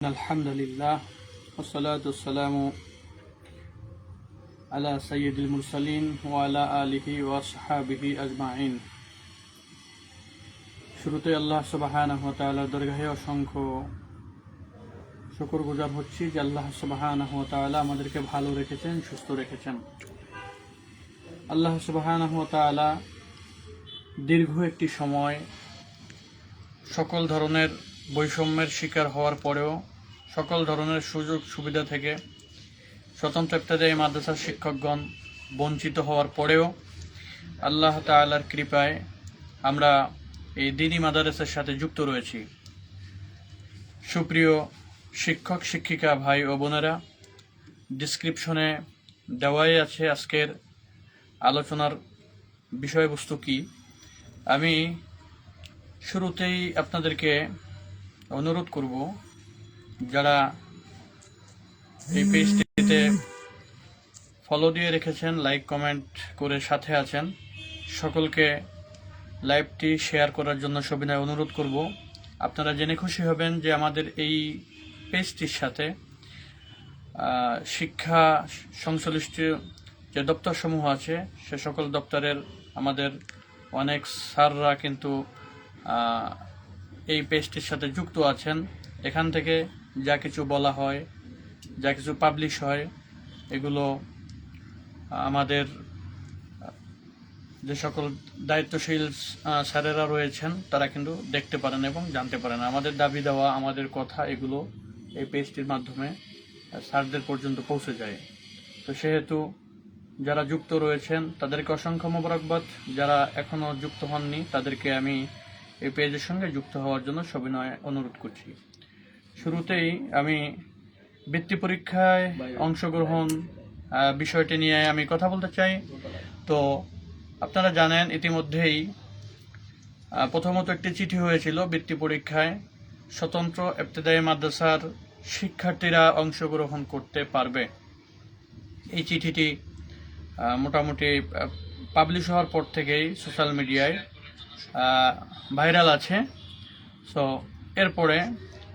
الحمد لله والصلاة والسلام على سيد المرسلين وعلى آله وصحابه أجمعين শুরুতে আল্লাহ সুবাহানহ তাআলার দরগাহে অসংখ্য শুকর গুজার হচ্ছি যে আল্লাহ সুবাহানহ তাআলা আমাদেরকে ভালো রেখেছেন সুস্থ রেখেছেন আল্লাহ সুবাহানহ তাআলা দীর্ঘ একটি সময় সকল ধরনের বৈষম্যের শিকার হওয়ার পরেও সকল ধরনের সুযোগ সুবিধা থেকে স্বতন্ত্র ইফতেদায়ী মাদ্রাসার শিক্ষকগণ বঞ্চিত হওয়ার পরেও আল্লাহ তাআলার কৃপায় আমরা এই দিনী মাদারেসের সাথে যুক্ত রয়েছি। সুপ্রিয় শিক্ষক, শিক্ষিকা, ভাই ও বোনেরা ডিসক্রিপশনে দেওয়াই আছে আজকের আলোচনার বিষয়বস্তু কি। আমি শুরুতেই আপনাদেরকে অনুরোধ করব যারা এই পেজটিতে ফলো দিয়ে রেখেছেন লাইক কমেন্ট করে সাথে আছেন, সকলকে লাইভটি শেয়ার করার জন্য সবিনয় অনুরোধ করব। আপনারা জেনে খুশি হবেন যে আমাদের এই পেজটির সাথে শিক্ষা সংশ্লিষ্ট যে দপ্তরসমূহ আছে, সে সকল দপ্তরের আমাদের অনেক স্যাররা কিন্তু এই পেজটির সাথে যুক্ত আছেন। এখান থেকে যা কিছু বলা হয়, যা কিছু পাবলিশ হয়, এগুলো আমাদের যে সকল দায়িত্বশীল স্যারেরা রয়েছেন, তারা কিন্তু দেখতে পারেন এবং জানতে পারেন। আমাদের দাবি দেওয়া, আমাদের কথা, এগুলো এই পেজটির মাধ্যমে স্যারদের পর্যন্ত পৌঁছে যায়। তো সেহেতু যারা যুক্ত রয়েছেন, তাদেরকে অসংখ্য মোবারকবাদ। যারা এখনও যুক্ত হননি, তাদেরকে আমি এই পেজের সঙ্গে যুক্ত হওয়ার জন্য সবিনয় অনুরোধ করছি। শুরুতেই আমি বৃত্তি পরীক্ষায় অংশগ্রহণ বিষয়টি নিয়ে আমি কথা বলতে চাই। তো আপনারা জানেন, ইতিমধ্যেই প্রথমত একটি চিঠি হয়েছিল বৃত্তি পরীক্ষায়, স্বতন্ত্র এফতেদায়ী মাদ্রাসার শিক্ষার্থীরা অংশগ্রহণ করতে পারবে। এই চিঠিটি মোটামুটি পাবলিশ হওয়ার পর থেকেই সোশ্যাল মিডিয়ায় ভাইরাল আছে। সো এরপরে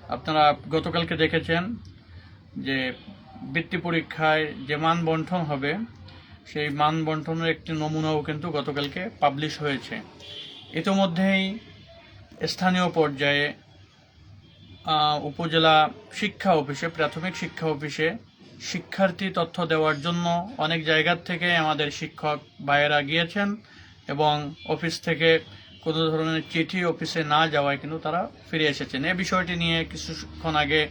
আপনারা গতকালকে দেখেছেন যে বৃত্তি পরীক্ষায় যে মান বন্টন হবে, সেই মান বন্টনের একটি নমুনাও কিন্তু গতকালকে পাবলিশ হয়েছে। ইতোমধ্যেই স্থানীয় পর্যায়ে উপজেলা শিক্ষা অফিসে, প্রাথমিক শিক্ষা অফিসে শিক্ষার্থী তথ্য দেওয়ার জন্য অনেক জায়গার থেকে আমাদের শিক্ষক ভাইয়েরা গিয়েছেন এবং অফিস থেকে কোনো ধরনের চিঠি অফিসে না যাওয়ায় কিন্তু তারা ফিরে এসেছেন। এই বিষয়টি নিয়ে কিছুক্ষণ আগে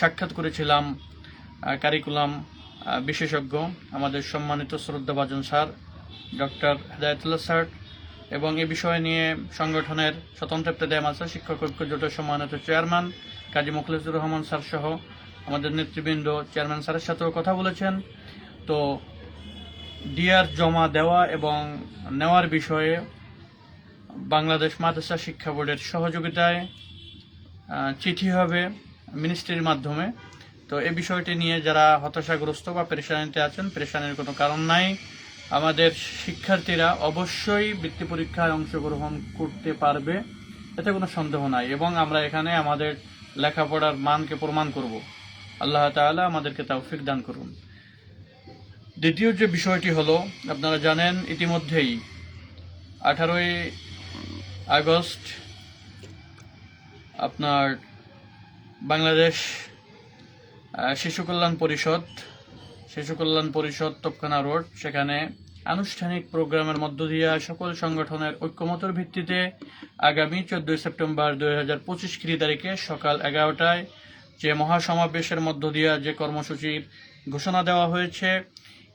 সাক্ষাৎ করেছিলাম কারিকুলাম বিশেষজ্ঞ, আমাদের সম্মানিত শ্রদ্ধাভাজন স্যার, ডক্টর হেদায়তুল্লাহ স্যার, এবং এ বিষয় নিয়ে সংগঠনের স্বতন্ত্র ইফতেদায়ী মাদ্রাসা শিক্ষক ঐক্য জোটের সম্মানিত চেয়ারম্যান কাজী মুখলিসুর রহমান স্যার সহ আমাদের নেতৃবৃন্দ চেয়ারম্যান স্যারের সাথেও কথা বলেছেন। তো ডিআর জমা দেওয়া এবং নেওয়ার বিষয়ে বাংলাদেশ মাদ্রাসা শিক্ষা বোর্ডের সহযোগিতায় চিঠি হবে মিনিস্ট্রির মাধ্যমে। তো এ বিষয়টি নিয়ে যারা হতাশাগ্রস্ত বা পেরেশানিতে আছেন, পেরেশানির কোনো কারণ নাই। আমাদের শিক্ষার্থীরা অবশ্যই বৃত্তি পরীক্ষায় অংশগ্রহণ করতে পারবে, এতে কোনো সন্দেহ নাই। এবং আমরা এখানে আমাদের লেখাপড়ার মানকে প্রমাণ করব। আল্লাহ তাআলা আমাদেরকে তৌফিক দান করুন। দ্বিতীয় যে বিষয়টি হলো, আপনারা জানেন, ইতিমধ্যেই আঠারোই আগস্ট আপনার বাংলাদেশ শিশু কল্যাণ পরিষদ, শিশু কল্যাণ পরিষদ তপখানা রোড, সেখানে আনুষ্ঠানিক প্রোগ্রামের মধ্য দিয়ে সকল সংগঠনের ঐক্যমতের ভিত্তিতে আগামী চোদ্দই সেপ্টেম্বর দুই হাজার পঁচিশ খ্রি তারিখে সকাল এগারোটায় যে মহাসমাবেশের মধ্য দিয়ে যে কর্মসূচির ঘোষণা দেওয়া হয়েছে,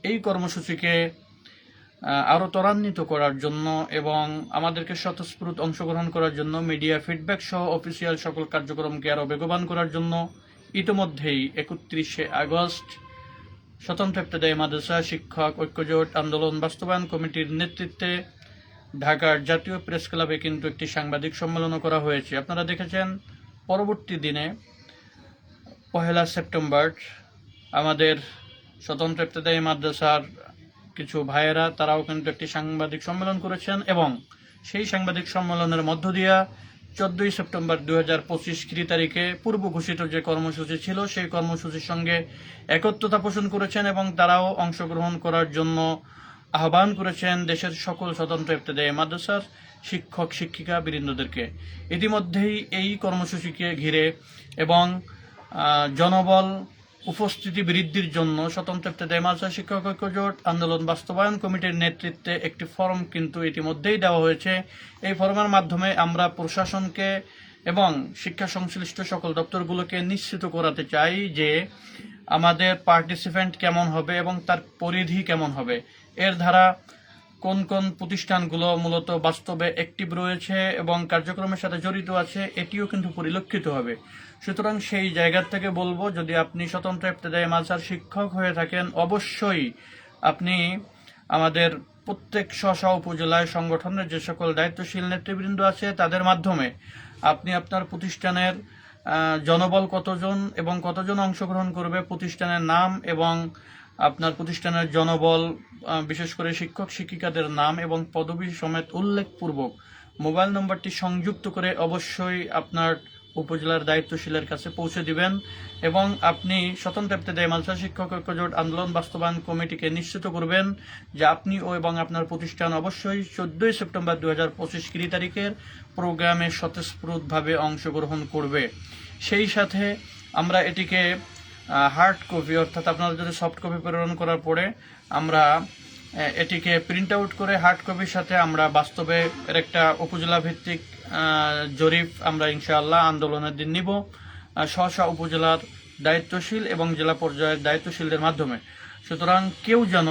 এই কর্মসূচিকে আহ, আরও ত্বরান্বিত করার জন্য এবং আমাদেরকে স্বতঃস্ফূর্ত অংশগ্রহণ করার জন্য মিডিয়া ফিডব্যাক সহ অফিসিয়াল সকল কার্যক্রমকে আরও বেগবান করার জন্য ইতিমধ্যেই একত্রিশে আগস্ট স্বতন্ত্র ইফতেদায়ী মাদ্রাসা শিক্ষক ঐক্যজোট আন্দোলন বাস্তবায়ন কমিটির নেতৃত্বে ঢাকার জাতীয় প্রেস ক্লাবে কিন্তু একটি সাংবাদিক সম্মেলনও করা হয়েছে। আপনারা দেখেছেন পরবর্তী দিনে পহেলা সেপ্টেম্বর আমাদের স্বতন্ত্র ইফতেদায়ী মাদ্রাসার কিছু ভাইয়েরা তারাও কিন্তু একটি সাংবাদিক সম্মেলন করেছেন এবং সেই সাংবাদিক সম্মেলনের মধ্য দিয়া চোদ্দই সেপ্টেম্বর দুই হাজার পঁচিশ খ্রি তারিখে পূর্ব ঘোষিত যে কর্মসূচি ছিল, সেই কর্মসূচির সঙ্গে একত্রতা পোষণ করেছেন এবং তারাও অংশগ্রহণ করার জন্য আহ্বান করেছেন দেশের সকল স্বতন্ত্র ইবতদায়ী মাদ্রাসার শিক্ষক, শিক্ষিকা বৃন্দদেরকে। ইতিমধ্যেই এই কর্মসূচিকে ঘিরে এবং জনবল উপস্থিতি বৃদ্ধির জন্য স্বতন্ত্র ইবতদায়ী মাদ্রাসা শিক্ষক ঐক্য জোট আন্দোলন বাস্তবায়ন কমিটির নেতৃত্বে একটি ফর্ম কিন্তু ইতিমধ্যেই দেওয়া হয়েছে। এই ফর্মের মাধ্যমে আমরা প্রশাসনকে এবং শিক্ষা সংশ্লিষ্ট সকল দপ্তরগুলোকে নিশ্চিত করাতে চাই যে আমাদের পার্টিসিপেন্ট কেমন হবে এবং তার পরিধি কেমন হবে। এর দ্বারা কোন কোন প্রতিষ্ঠানগুলো মূলত বাস্তবে অ্যাক্টিভ রয়েছে এবং কার্যক্রমের সাথে জড়িত আছে, এটিও কিন্তু পরিলক্ষিত হবে। সুতরাং সেই জায়গা থেকে বলব, যদি আপনি স্বতন্ত্র ইবতদায়ী মাদ্রাসার শিক্ষক হয়ে থাকেন, অবশ্যই আপনি আমাদের প্রত্যেক স্ব উপজেলায় সংগঠনের যে সকল দায়িত্বশীল নেতৃবৃন্দ আছে, তাদের মাধ্যমে আপনি আপনার প্রতিষ্ঠানের জনবল কতজন এবং কতজন অংশগ্রহণ করবে, প্রতিষ্ঠানের নাম এবং আপনার প্রতিষ্ঠানের জনবল বিশেষ করে শিক্ষক শিক্ষিকাদের নাম এবং পদবি সমেত উল্লেখপূর্বক মোবাইল নম্বরটি সংযুক্ত করে অবশ্যই আপনার উপজেলার দায়িত্বশীলের কাছে পৌঁছে দিবেন এবং আপনি স্বতন্ত্র ইবতদায়ী মাদ্রাসা শিক্ষক ঐক্য জোট আন্দোলন বাস্তবায়ন কমিটিকে নিশ্চিত করবেন যে আপনি ও এবং আপনার প্রতিষ্ঠান অবশ্যই চোদ্দই সেপ্টেম্বর দু হাজার পঁচিশ কুড়ি তারিখের প্রোগ্রামে স্বতঃস্ফূর্তভাবে অংশগ্রহণ করবে। সেই সাথে আমরা এটিকে হার্ড কপি অর্থাৎ আপনারা যদি সফট কপি প্রেরণ করার পরে আমরা এটিকে প্রিন্ট আউট করে হার্ড কপির সাথে আমরা বাস্তবে এর একটা উপজেলা ভিত্তিক জরিপ আমরা ইনশাআল্লাহ আন্দোলনের দিন নিব স্ব উপজেলার দায়িত্বশীল এবং জেলা পর্যায়ের দায়িত্বশীলদের মাধ্যমে। সুতরাং কেউ যেন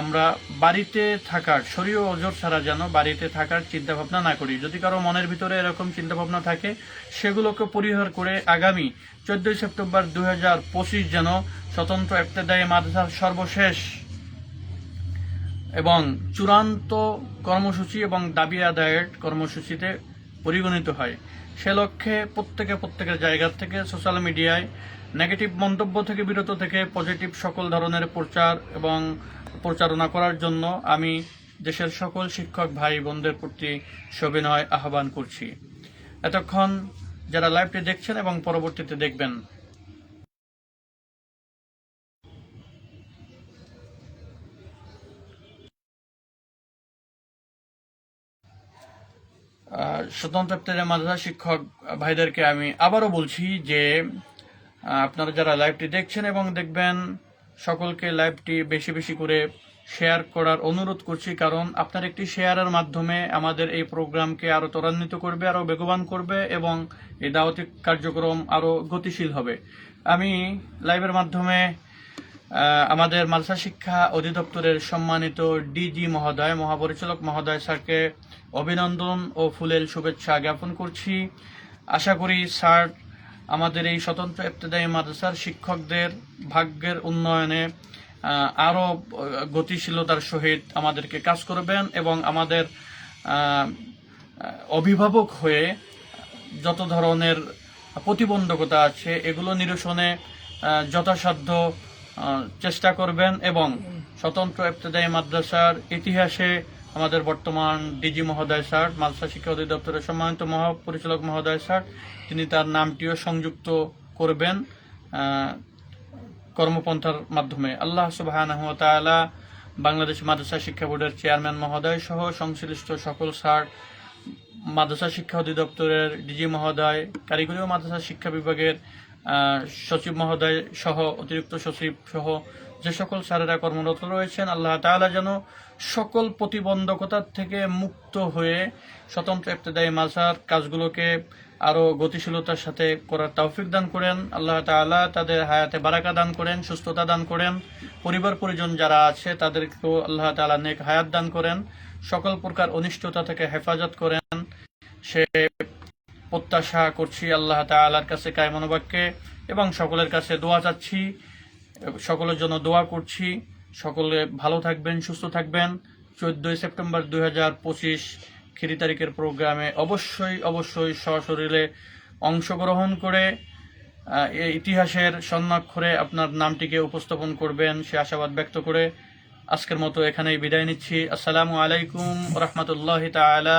আমরা বাড়িতে থাকার, শরীর ওজোর ছাড়া যেন বাড়িতে থাকার চিন্তা ভাবনা না করি। যদি কারও মনের ভিতরে এরকম চিন্তা ভাবনা থাকে, সেগুলোকে পরিহার করে আগামী চোদ্দই সেপ্টেম্বর দু হাজার পঁচিশ যেন স্বতন্ত্র ইবতদায়ী মাদ্রাসার সর্বশেষ এবং চূড়ান্ত কর্মসূচি এবং দাবি আদায়ের কর্মসূচিতে পরিগণিত হয়। সে লক্ষ্যে প্রত্যেকে প্রত্যেকের জায়গা থেকে সোশ্যাল মিডিয়ায় নেগেটিভ মন্তব্য থেকে বিরত থেকে পজিটিভ সকল ধরনের প্রচার এবং প্রচারণা করার জন্য আমি দেশের সকল শিক্ষক ভাই বোনদের প্রতি সবিনয় আহ্বান করছি। এতক্ষণ যারা লাইভটি দেখছেন এবং পরবর্তীতে দেখবেন। স্বতন্ত্র মাদ্রাসা শিক্ষক ভাইদেরকে আমি আবারও বলছি যে আপনারা যারা লাইভটি দেখছেন এবং দেখবেন সকলকে লাইভটি বেশি বেশি করে শেয়ার করার অনুরোধ করছি, কারণ আপনার একটি শেয়ারের মাধ্যমে আমাদের এই প্রোগ্রামকে আরও ত্বরান্বিত করবে আরও বেগবান করবে এবং এই দাওয়াতিক কার্যক্রম আরও গতিশীল হবে। আমি লাইভের মাধ্যমে আমাদের মালসা শিক্ষা অধিদপ্তরের সম্মানিত ডিজি মহোদয়, মহাপরিচালক মহোদয় স্যারকে অভিনন্দন ও ফুলেল শুভেচ্ছা জ্ঞাপন করছি। আশা করি স্যার আমাদের এই স্বতন্ত্র ইবতদায়ী মাদ্রাসার শিক্ষকদের ভাগ্যের উন্নয়নে আরও গতিশীলতার সহিত আমাদেরকে কাজ করবেন এবং আমাদের অভিভাবক হয়ে যত ধরনের প্রতিবন্ধকতা আছে এগুলো নিরসনে যথাসাধ্য চেষ্টা করবেন এবং স্বতন্ত্র ইবতদায়ী মাদ্রাসার ইতিহাসে আমাদের বর্তমান ডিজি মহোদয় স্যার, মাদ্রাসা শিক্ষা অধিদপ্তরের সম্মানিত মহাপরিচালক মহোদয় স্যার, তিনি তার নামটিও সংযুক্ত করবেন কর্মপন্থার মাধ্যমে। আল্লাহ সুবাহ বাংলাদেশ মাদ্রাসা শিক্ষা বোর্ডের চেয়ারম্যান মহোদয় সহ সংশ্লিষ্ট সকল স্যার, মাদ্রাসা শিক্ষা অধিদপ্তরের ডিজি মহোদয়, কারিগরি ও মাদ্রাসা শিক্ষা বিভাগের সচিব মহোদয় সহ অতিরিক্ত সচিব সহ যে সকল স্যারেরা কর্মরত রয়েছেন, আল্লাহ তাআলা যেন সকল প্রতিবন্ধকতার থেকে মুক্ত হয়ে স্বতন্ত্র ইবতদায়ী মাদ্রাসার কাজগুলোকে আরও গতিশীলতার সাথে করার তৌফিক দান করেন। আল্লাহ তাআলা তাদের হায়াতে বারাকা দান করেন, সুস্থতা দান করেন। পরিবার পরিজন যারা আছে, তাদেরকেও আল্লাহ তাআলা নেক হায়াত দান করেন। সকল প্রকার অনিষ্টতা থেকে হেফাজত করেন। সে প্রত্যাশা করছি আল্লাহ তাআলার কাছে কায়মনোবাক্যে এবং সকলের কাছে দোয়া চাচ্ছি। সকলের জন্য দোয়া করছি। সকলে ভালো থাকবেন, সুস্থ থাকবেন। চোদ্দই সেপ্টেম্বর দুই হাজার পঁচিশ খিরি তারিখের প্রোগ্রামে অবশ্যই অবশ্যই সশরীরে অংশগ্রহণ করে ইতিহাসের স্বর্ণাক্ষরে আপনার নামটিকে উপস্থাপন করবেন সে আশাবাদ ব্যক্ত করে। আজকের মতো এখানেই বিদায় নিচ্ছি। আসসালামু আলাইকুম রহমতুল্লাহ তাআলা।